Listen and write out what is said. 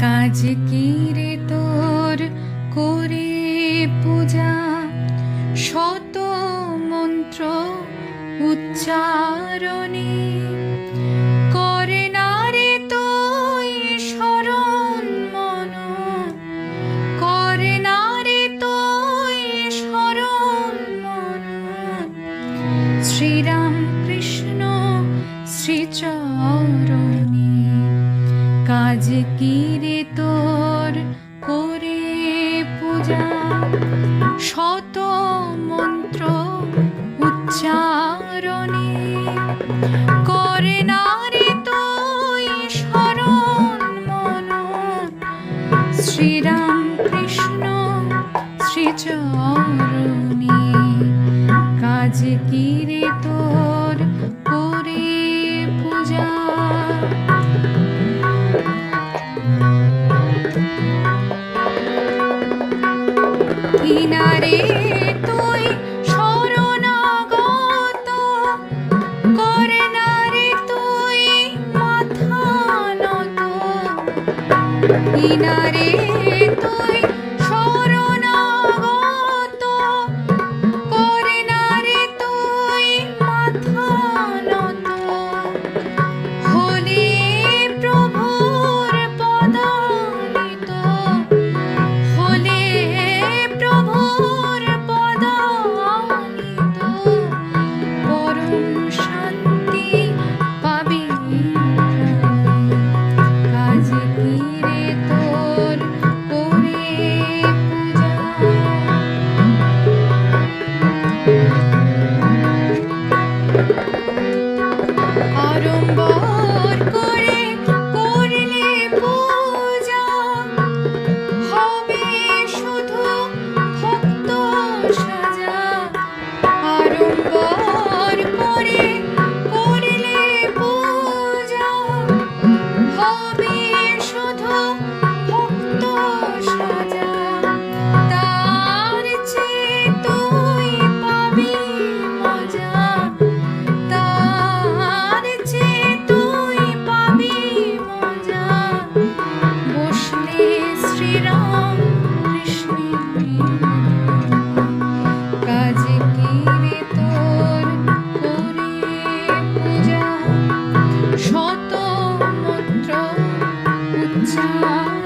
কাজ কি রে তোর করে পূজা? শত মন্ত্র উচ্চারণে কাজ কি রে তোর করে পূজা? শত মন্ত্র উচ্চারণে করে না রে তুই স্মরণ মন। শ্রীরাম কৃষ্ণ শ্রীচরণে কাজ কি রে তোর কিনারে তুই শরণাগত করে তুই মাথা নত। কিনারে 家。